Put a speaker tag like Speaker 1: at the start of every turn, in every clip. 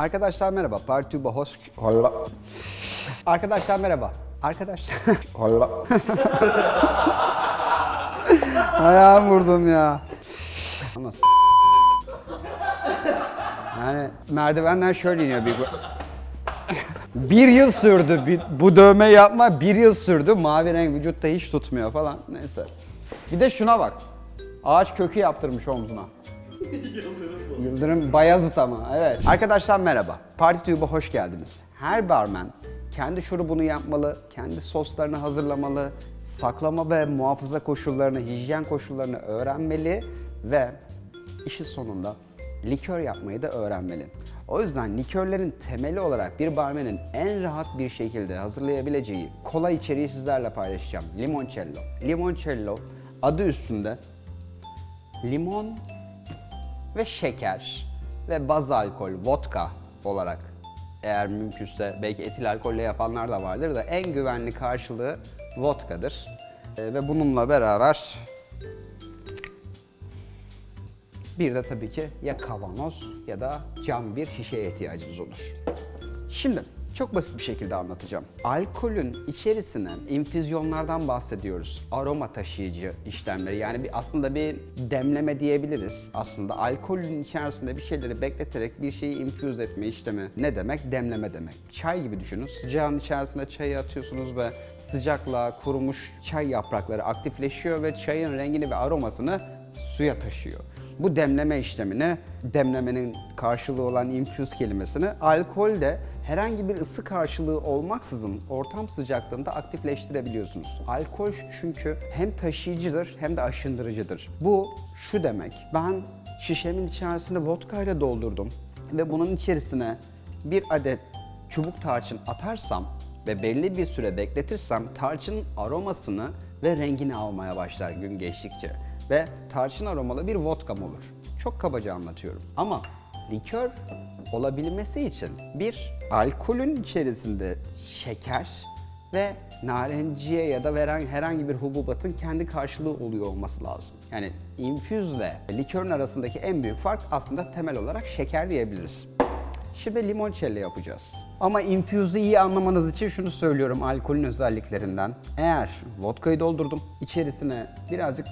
Speaker 1: Arkadaşlar merhaba. Partuba hoş... Holla. Arkadaşlar merhaba. Arkadaşlar... Holla. Ayağım vurdum ya. Nasıl? Yani merdivenden şöyle iniyor bir... bir yıl sürdü bir- bu dövme yapma bir yıl sürdü. Mavi renk vücutta hiç tutmuyor falan. Neyse. Bir de şuna bak. Ağaç kökü yaptırmış omzuna. Yıldırım Bayazıt ama evet. Arkadaşlar merhaba. Party Tube'a hoş geldiniz. Her barmen kendi şurubunu yapmalı, kendi soslarını hazırlamalı, saklama ve muhafaza koşullarını, hijyen koşullarını öğrenmeli ve işin sonunda likör yapmayı da öğrenmeli. O yüzden likörlerin temeli olarak bir barmenin en rahat bir şekilde hazırlayabileceği kolay içeriği sizlerle paylaşacağım. Limoncello. Limoncello adı üstünde limon ve şeker ve baz alkol, vodka olarak eğer mümkünse belki etil alkolle yapanlar da vardır da en güvenli karşılığı vodkadır. Ee, ve bununla beraber bir de tabii ki ya kavanoz ya da cam bir şişeye ihtiyacımız olur. Şimdi çok basit bir şekilde anlatacağım. Alkolün içerisine infüzyonlardan bahsediyoruz. Aroma taşıyıcı işlemleri yani bir aslında bir demleme diyebiliriz. Aslında alkolün içerisinde bir şeyleri bekleterek bir şeyi infüz etme işlemi ne demek? Demleme demek. Çay gibi düşünün. Sıcağın içerisine çayı atıyorsunuz ve sıcakla kurumuş çay yaprakları aktifleşiyor ve çayın rengini ve aromasını suya taşıyor. Bu demleme işlemini, demlemenin karşılığı olan infuse kelimesini alkolde herhangi bir ısı karşılığı olmaksızın ortam sıcaklığında aktifleştirebiliyorsunuz. Alkol çünkü hem taşıyıcıdır hem de aşındırıcıdır. Bu şu demek, ben şişemin içerisine vodka ile doldurdum ve bunun içerisine bir adet çubuk tarçın atarsam ve belli bir süre bekletirsem tarçının aromasını ve rengini almaya başlar gün geçtikçe ve tarçın aromalı bir vodkam olur. Çok kabaca anlatıyorum. Ama likör olabilmesi için bir alkolün içerisinde şeker ve narenciye ya da veren herhangi bir hububatın kendi karşılığı oluyor olması lazım. Yani infüzle likörün arasındaki en büyük fark aslında temel olarak şeker diyebiliriz. Şimdi limoncello yapacağız. Ama infuse'u iyi anlamanız için şunu söylüyorum alkolün özelliklerinden. Eğer vodkayı doldurdum, içerisine birazcık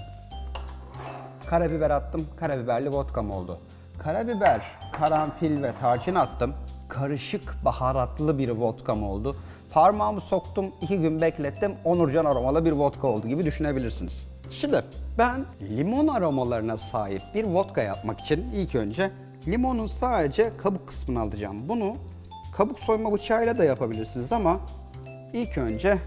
Speaker 1: karabiber attım, karabiberli vodkam oldu. Karabiber, karanfil ve tarçın attım. Karışık baharatlı bir vodkam oldu. Parmağımı soktum, iki gün beklettim, Onurcan aromalı bir vodka oldu gibi düşünebilirsiniz. Şimdi ben limon aromalarına sahip bir vodka yapmak için ilk önce limonun sadece kabuk kısmını alacağım. Bunu kabuk soyma bıçağıyla da yapabilirsiniz ama ilk önce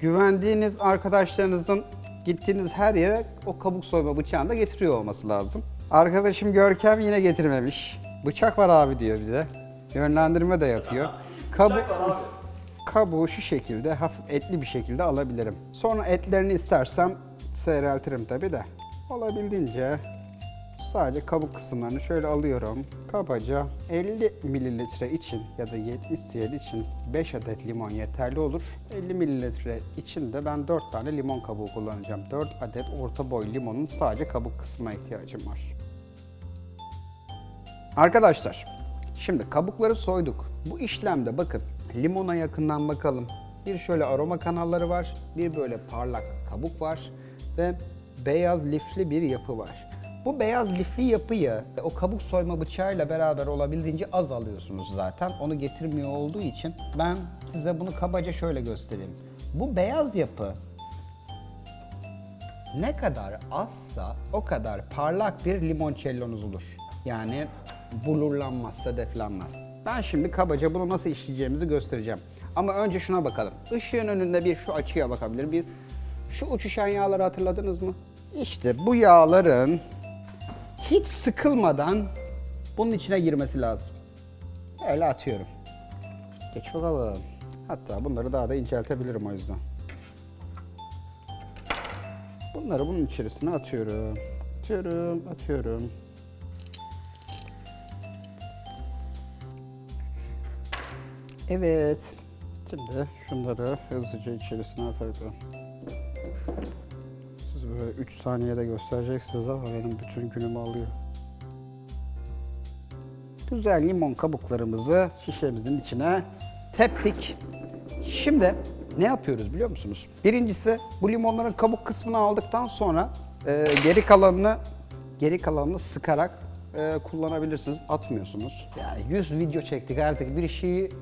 Speaker 1: güvendiğiniz arkadaşlarınızın gittiğiniz her yere o kabuk soyma bıçağını da getiriyor olması lazım. Arkadaşım Görkem yine getirmemiş. Bıçak var abi diyor bir de. Yönlendirme de yapıyor. Kabuk, kabuğu şu şekilde hafif etli bir şekilde alabilirim. Sonra etlerini istersem seyreltirim tabi de. Olabildiğince Sadece kabuk kısımlarını şöyle alıyorum. Kabaca 50 mililitre için ya da 70 cl için 5 adet limon yeterli olur. 50 mililitre için de ben 4 tane limon kabuğu kullanacağım. 4 adet orta boy limonun sadece kabuk kısmına ihtiyacım var. Arkadaşlar, şimdi kabukları soyduk. Bu işlemde bakın limona yakından bakalım. Bir şöyle aroma kanalları var, bir böyle parlak kabuk var ve beyaz lifli bir yapı var. Bu beyaz lifli yapıyı o kabuk soyma bıçağıyla beraber olabildiğince az alıyorsunuz zaten. Onu getirmiyor olduğu için ben size bunu kabaca şöyle göstereyim. Bu beyaz yapı ne kadar azsa o kadar parlak bir limoncello'nuz olur. Yani bulurlanmaz, sedeflenmez. Ben şimdi kabaca bunu nasıl işleyeceğimizi göstereceğim. Ama önce şuna bakalım. Işığın önünde bir şu açıya bakabilir miyiz? Şu uçuşan yağları hatırladınız mı? İşte bu yağların hiç sıkılmadan bunun içine girmesi lazım. Öyle atıyorum. Geç bakalım. Hatta bunları daha da inceltebilirim o yüzden. Bunları bunun içerisine atıyorum. Atıyorum, atıyorum. Evet. Şimdi şunları hızlıca içerisine atalım. Böyle 3 saniyede göstereceksiniz ama benim bütün günümü alıyor. Güzel limon kabuklarımızı şişemizin içine teptik. Şimdi ne yapıyoruz biliyor musunuz? Birincisi bu limonların kabuk kısmını aldıktan sonra e, geri kalanını geri kalanını sıkarak e, kullanabilirsiniz. Atmıyorsunuz. Yani 100 video çektik artık bir şeyi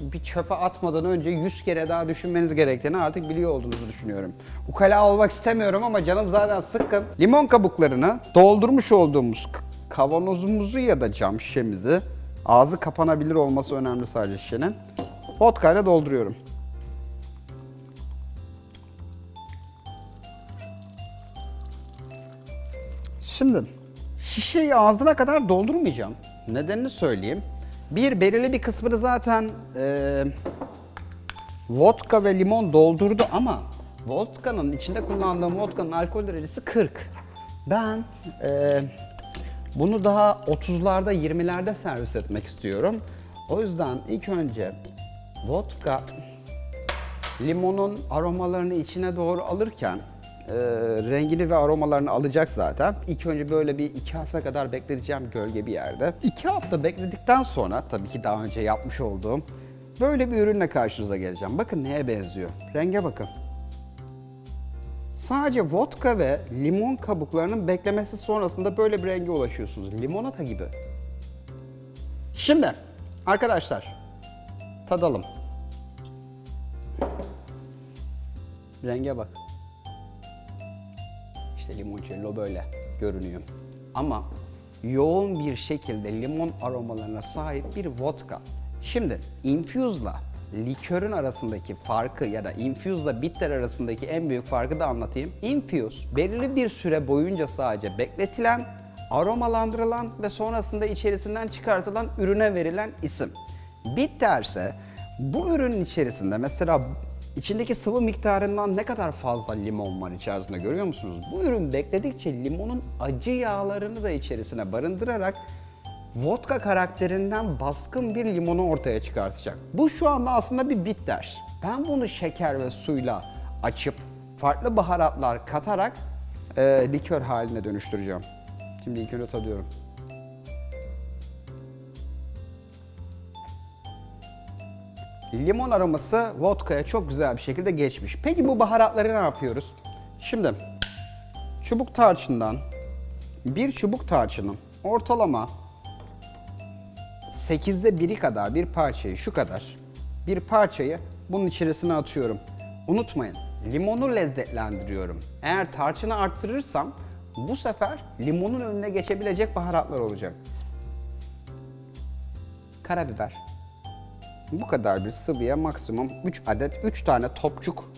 Speaker 1: bir çöpe atmadan önce 100 kere daha düşünmeniz gerektiğini artık biliyor olduğunuzu düşünüyorum. Ukala olmak istemiyorum ama canım zaten sıkkın. Limon kabuklarını doldurmuş olduğumuz kavanozumuzu ya da cam şişemizi ağzı kapanabilir olması önemli sadece şişenin. Vodka ile dolduruyorum. Şimdi şişeyi ağzına kadar doldurmayacağım. Nedenini söyleyeyim. Bir belirli bir kısmını zaten eee vodka ve limon doldurdu ama vodka'nın içinde kullandığım vodka'nın alkol derecesi 40. Ben eee, bunu daha 30'larda 20'lerde servis etmek istiyorum. O yüzden ilk önce vodka limonun aromalarını içine doğru alırken e, rengini ve aromalarını alacak zaten. İlk önce böyle bir iki hafta kadar bekleteceğim gölge bir yerde. İki hafta bekledikten sonra tabii ki daha önce yapmış olduğum böyle bir ürünle karşınıza geleceğim. Bakın neye benziyor. Renge bakın. Sadece vodka ve limon kabuklarının beklemesi sonrasında böyle bir renge ulaşıyorsunuz. Limonata gibi. Şimdi arkadaşlar tadalım. Renge bak. İşte limoncello böyle görünüyor. Ama yoğun bir şekilde limon aromalarına sahip bir vodka. Şimdi infuse'la likörün arasındaki farkı ya da infuse'la bitter arasındaki en büyük farkı da anlatayım. Infuse belirli bir süre boyunca sadece bekletilen, aromalandırılan ve sonrasında içerisinden çıkartılan ürüne verilen isim. Bitter ise bu ürünün içerisinde mesela içindeki sıvı miktarından ne kadar fazla limon var içerisinde görüyor musunuz? Bu ürün bekledikçe limonun acı yağlarını da içerisine barındırarak vodka karakterinden baskın bir limonu ortaya çıkartacak. Bu şu anda aslında bir bitter. Ben bunu şeker ve suyla açıp farklı baharatlar katarak e, likör haline dönüştüreceğim. Şimdi ilk önce tadıyorum. Limon aroması vodka'ya çok güzel bir şekilde geçmiş. Peki bu baharatları ne yapıyoruz? Şimdi çubuk tarçından bir çubuk tarçının ortalama 8'de biri kadar bir parçayı şu kadar bir parçayı bunun içerisine atıyorum. Unutmayın limonu lezzetlendiriyorum. Eğer tarçını arttırırsam bu sefer limonun önüne geçebilecek baharatlar olacak. Karabiber. Bu kadar bir sıvıya maksimum 3 adet 3 tane topçuk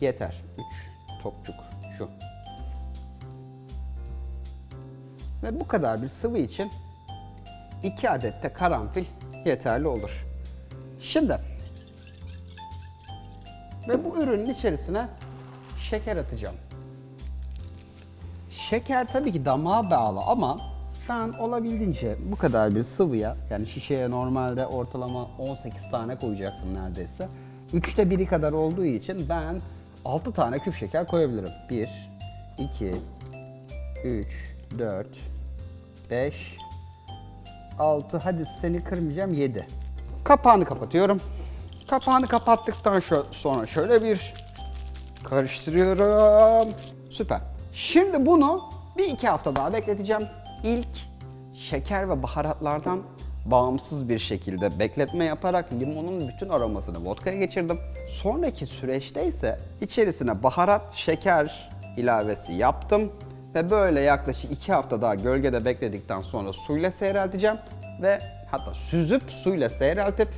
Speaker 1: yeter. 3 topçuk şu. Ve bu kadar bir sıvı için 2 adet de karanfil yeterli olur. Şimdi ve bu ürünün içerisine şeker atacağım. Şeker tabii ki damağa bağlı ama ben olabildiğince bu kadar bir sıvıya yani şişeye normalde ortalama 18 tane koyacaktım neredeyse. Üçte biri kadar olduğu için ben 6 tane küp şeker koyabilirim. 1, 2, 3, 4, 5, 6 hadi seni kırmayacağım 7. Kapağını kapatıyorum. Kapağını kapattıktan sonra şöyle bir karıştırıyorum. Süper. Şimdi bunu bir iki hafta daha bekleteceğim. İlk şeker ve baharatlardan bağımsız bir şekilde bekletme yaparak limonun bütün aromasını vodkaya geçirdim. Sonraki süreçte ise içerisine baharat, şeker ilavesi yaptım ve böyle yaklaşık iki hafta daha gölgede bekledikten sonra suyla seyrelteceğim ve hatta süzüp suyla seyreltip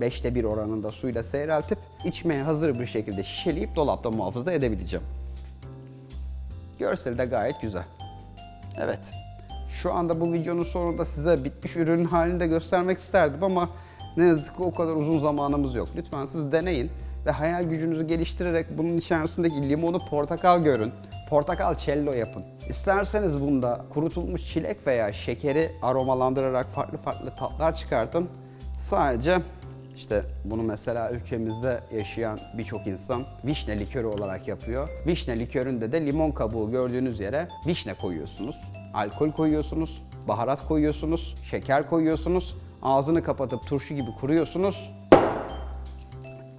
Speaker 1: 5'te 1 oranında suyla seyreltip içmeye hazır bir şekilde şişeleyip dolapta muhafaza edebileceğim. Görseli de gayet güzel. Evet. Şu anda bu videonun sonunda size bitmiş ürünün halini de göstermek isterdim ama ne yazık ki o kadar uzun zamanımız yok. Lütfen siz deneyin ve hayal gücünüzü geliştirerek bunun içerisindeki limonu portakal görün. Portakal cello yapın. İsterseniz bunda kurutulmuş çilek veya şekeri aromalandırarak farklı farklı tatlar çıkartın. Sadece işte bunu mesela ülkemizde yaşayan birçok insan vişne likörü olarak yapıyor. Vişne liköründe de limon kabuğu gördüğünüz yere vişne koyuyorsunuz. Alkol koyuyorsunuz. baharat koyuyorsunuz, şeker koyuyorsunuz, ağzını kapatıp turşu gibi kuruyorsunuz.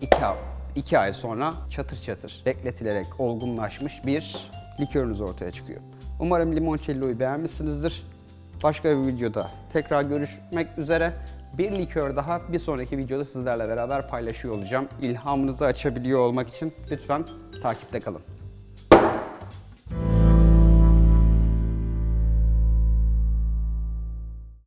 Speaker 1: 2 ay, iki ay sonra çatır çatır bekletilerek olgunlaşmış bir likörünüz ortaya çıkıyor. Umarım limoncello'yu beğenmişsinizdir. Başka bir videoda tekrar görüşmek üzere. Bir likör daha bir sonraki videoda sizlerle beraber paylaşıyor olacağım. İlhamınızı açabiliyor olmak için lütfen takipte kalın.